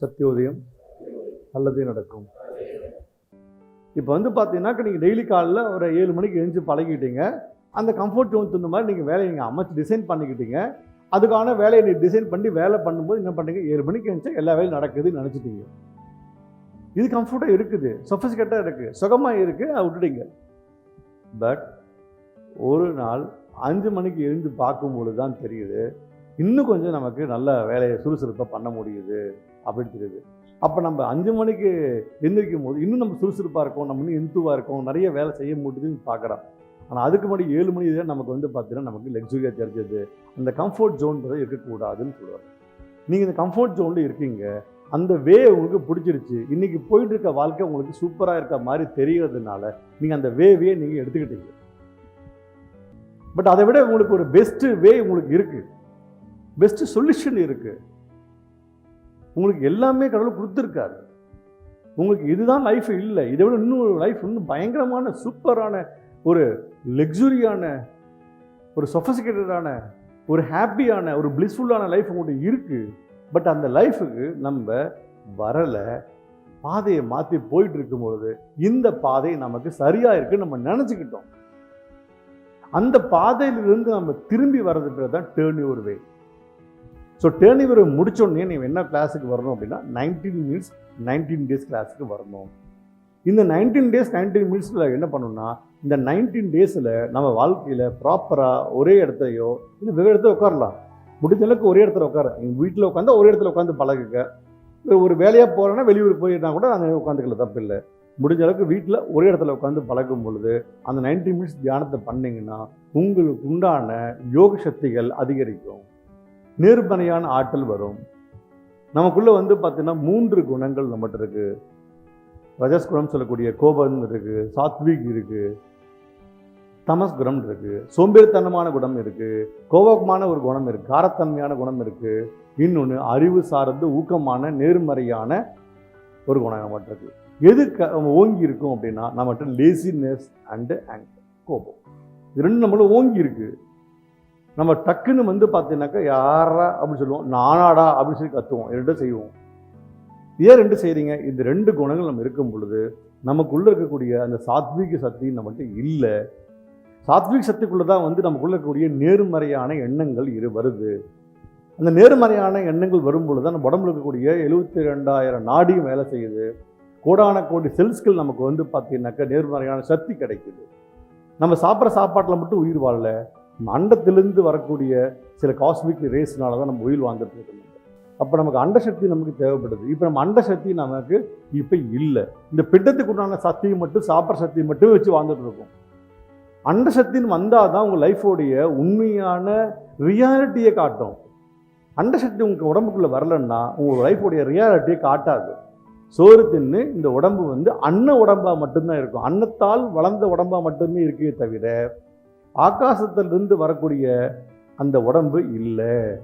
சத்தியோதயம் நல்லதே நடக்கும். இப்போ வந்து பார்த்தீங்கன்னாக்க நீங்கள் டெய்லி காலையில் ஒரு ஏழு மணிக்கு எழுந்து பழகிட்டீங்க. அந்த கம்ஃபர்ட் ஜோன் தகுந்த மாதிரி நீங்கள் வேலையை நீங்கள் அமைச்சு டிசைன் பண்ணிக்கிட்டீங்க. அதுக்கான வேலையை நீங்கள் டிசைன் பண்ணி வேலை பண்ணும்போது என்ன பண்ணுறீங்க ஏழு மணிக்கு எழுந்துச்சா எல்லா வேலையும் நடக்குதுன்னு நினச்சிட்டீங்க. இது கம்ஃபர்ட்டாக இருக்குது. சொஃபிஸ்கேட்டாக இருக்குது சுகமாக இருக்குது அதை விட்டுட்டீங்க. பட் ஒரு நாள் அஞ்சு மணிக்கு எழுந்து பார்க்கும்பொழுது தான் தெரியுது. இன்னும் கொஞ்சம் நமக்கு நல்ல வேலையை சுறுசுறுப்பாக பண்ண முடியுது அப்படின்னு தெரியுது. அப்போ நம்ம அஞ்சு மணிக்கு எந்திரிக்கும் போது இன்னும் நம்ம சுறுசுறுப்பாக இருக்கோம் நம்ம இன்னும் இன்த்துவாக இருக்கோம் நிறைய வேலை செய்ய முடியுதுன்னு பார்க்குறோம் ஆனால் அதுக்கு முன்னாடி ஏழு மணி தான் நமக்கு வந்து பார்த்தீங்கன்னா நமக்கு லக்ஸுரியாக தெரிஞ்சது. அந்த கம்ஃபர்ட் ஜோன்றது இருக்கக்கூடாதுன்னு சொல்லுவாங்க நீங்கள் இந்த கம்ஃபர்ட் ஜோனில் இருக்கீங்க அந்த வே உங்களுக்கு பிடிச்சிருச்சு. இன்றைக்கி போயிட்டு இருக்க வாழ்க்கை உங்களுக்கு சூப்பராக இருக்க மாதிரி தெரியறதுனால நீங்கள் அந்த வேவையே நீங்கள் எடுத்துக்கிட்டீங்க. பட் அதை விட உங்களுக்கு ஒரு பெஸ்ட்டு வே உங்களுக்கு இருக்குது பெஸ்ட்டு சொல்யூஷன் இருக்குது உங்களுக்கு எல்லாமே கடவுள் கொடுத்துருக்காரு. உங்களுக்கு இதுதான் லைஃப் இல்லை. இதை விட இன்னும் ஒரு லைஃப் இன்னும் பயங்கரமான சூப்பரான ஒரு லக்ஸுரியான ஒரு சொஃபசிகேட்டடான ஒரு ஹாப்பியான ஒரு பிளிஸ்ஃபுல்லான லைஃப் உங்கள்கிட்ட இருக்குது பட் அந்த லைஃபுக்கு நம்ம வரலை. பாதையை மாற்றி போயிட்டு இருக்கும் பொழுது இந்த பாதை நமக்கு சரியாக இருக்குன்னு நம்ம நினச்சிக்கிட்டோம். அந்த பாதையிலிருந்து நம்ம திரும்பி வர்றது பேர் தான் turn your way so turn இவர் முடித்தோடனே நீ என்ன கிளாஸுக்கு வரணும் அப்படின்னா நைன்டீன் மினிட்ஸ் நைன்டீன் டேஸ் கிளாஸுக்கு வரணும். இந்த நைன்டீன் டேஸ் நைன்டீன் மினிட்ஸில் என்ன பண்ணணும்னா இந்த நைன்டீன் டேஸில் நம்ம வாழ்க்கையில் ப்ராப்பராக ஒரே இடத்தையோ இல்லை வெவ்வேறு இடத்துல உட்காரலாம். முடிஞ்ச அளவுக்கு ஒரே இடத்துல உட்கார. எங்கள் வீட்டில் உட்காந்து ஒரே இடத்துல உட்காந்து பழகுங்க. ஒரு வேலையாக போகிறேன்னா வெளியூர் போயிருந்தா கூட அங்கே உட்காந்துக்கல தப்பு இல்லை. முடிஞ்ச அளவுக்கு வீட்டில் ஒரே இடத்துல உட்காந்து பழகும் பொழுது அந்த 90 மினிட்ஸ் தியானத்தை பண்ணிங்கன்னா உங்களுக்கு உண்டான யோக சக்திகள் அதிகரிக்கும். நேர்மறையான ஆற்றல் வரும். நமக்குள்ளே வந்து பார்த்தீங்கன்னா மூன்று குணங்கள் நம்மகிட்ட இருக்குது ரஜஸ் குணம் சொல்லக்கூடிய கோபம் இருக்குது சாத்விக் இருக்குது தமஸ் குணம் இருக்குது சோம்பேறித்தனமான குணம் இருக்குது கோபமான ஒரு குணம் இருக்குது காரத்தன்மையான குணம் இருக்குது இன்னொன்று அறிவு சார்ந்து ஊக்கமான நேர்மறையான ஒரு குணம் நம்மகிட்ட இருக்குது எது க ஓங்கி இருக்கும் அப்படின்னா நம்மகிட்ட லேசினஸ் அண்டு அண்ட் கோபம். இது ரெண்டு நம்மளும் ஓங்கி இருக்குது நம்ம டக்குன்னு வந்து பார்த்தீங்கன்னாக்கா யாரா அப்படின்னு சொல்லுவோம். நானாடா? அப்படின்னு சொல்லி கத்துவோம். ரெண்டும் செய்வோம். ஏன் ரெண்டு செய்கிறீங்க இந்த ரெண்டு குணங்கள் நம்ம இருக்கும் பொழுது நமக்குள்ளே இருக்கக்கூடிய அந்த சாத்விக சக்தி நம்மகிட்ட இல்லை. சாத்விக சக்திக்குள்ளே தான் வந்து நமக்குள்ளே இருக்கக்கூடிய நேர்மறையான எண்ணங்கள் இரு வருது. அந்த நேர்மறையான எண்ணங்கள் வரும் பொழுது தான் நம்ம உடம்புல இருக்கக்கூடிய எழுபத்தி ரெண்டாயிரம் நாடியும் வேலை செய்யுது. கோடான கோடி செல்ஸ்கள் நமக்கு வந்து பார்த்தீங்கன்னாக்கா நேர்மறையான சக்தி கிடைக்குது. நம்ம சாப்பிட்ற சாப்பாட்டில் மட்டும் உயிர் வாழல. அண்டத்திலிருந்து வரக்கூடிய சில காஸ்மிக் ரேஸ்னால தான் நம்ம உயிர் வாழ்ந்துட்டு அப்போ நமக்கு அண்டசக்தி நமக்கு தேவைப்படுது. இப்போ நம்ம அண்டசக்தி நமக்கு இப்போ இல்லை. இந்த பிட்டத்துக்கு உண்டான சக்தியை மட்டும் சாப்பிட்ற சக்தியை மட்டுமே வச்சு வாழ்ந்துட்டு இருக்கோம். அண்டசக்தின்னு வந்தால் தான் உங்கள் லைஃபோடைய உண்மையான ரியாலிட்டியை காட்டும். அண்டசக்தி உங்கள் உடம்புக்குள்ளே வரலன்னா உங்கள் லைஃபோடைய ரியாலிட்டியை காட்டாது. சோறு தின்னு இந்த உடம்பு வந்து அன்ன உடம்பாக மட்டும்தான் இருக்கும். அன்னத்தால் வளர்ந்த உடம்பாக மட்டுமே இருக்கே தவிர ஆகாசத்திலிருந்து வரக்கூடிய அந்த உடம்பு இல்லை.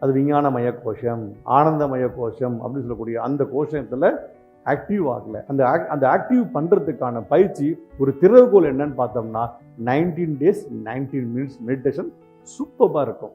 அது விஞ்ஞானமய கோஷம் ஆனந்தமய கோஷம் அப்படின்னு சொல்லக்கூடிய அந்த கோஷத்தில் ஆக்டிவ் ஆகலை. அந்த அந்த ஆக்டிவ் பண்ணுறதுக்கான பயிற்சி ஒரு திறவுகோல் என்னன்னு பார்த்தோம்னா nineteen days nineteen minutes meditation சூப்பராக இருக்கும்.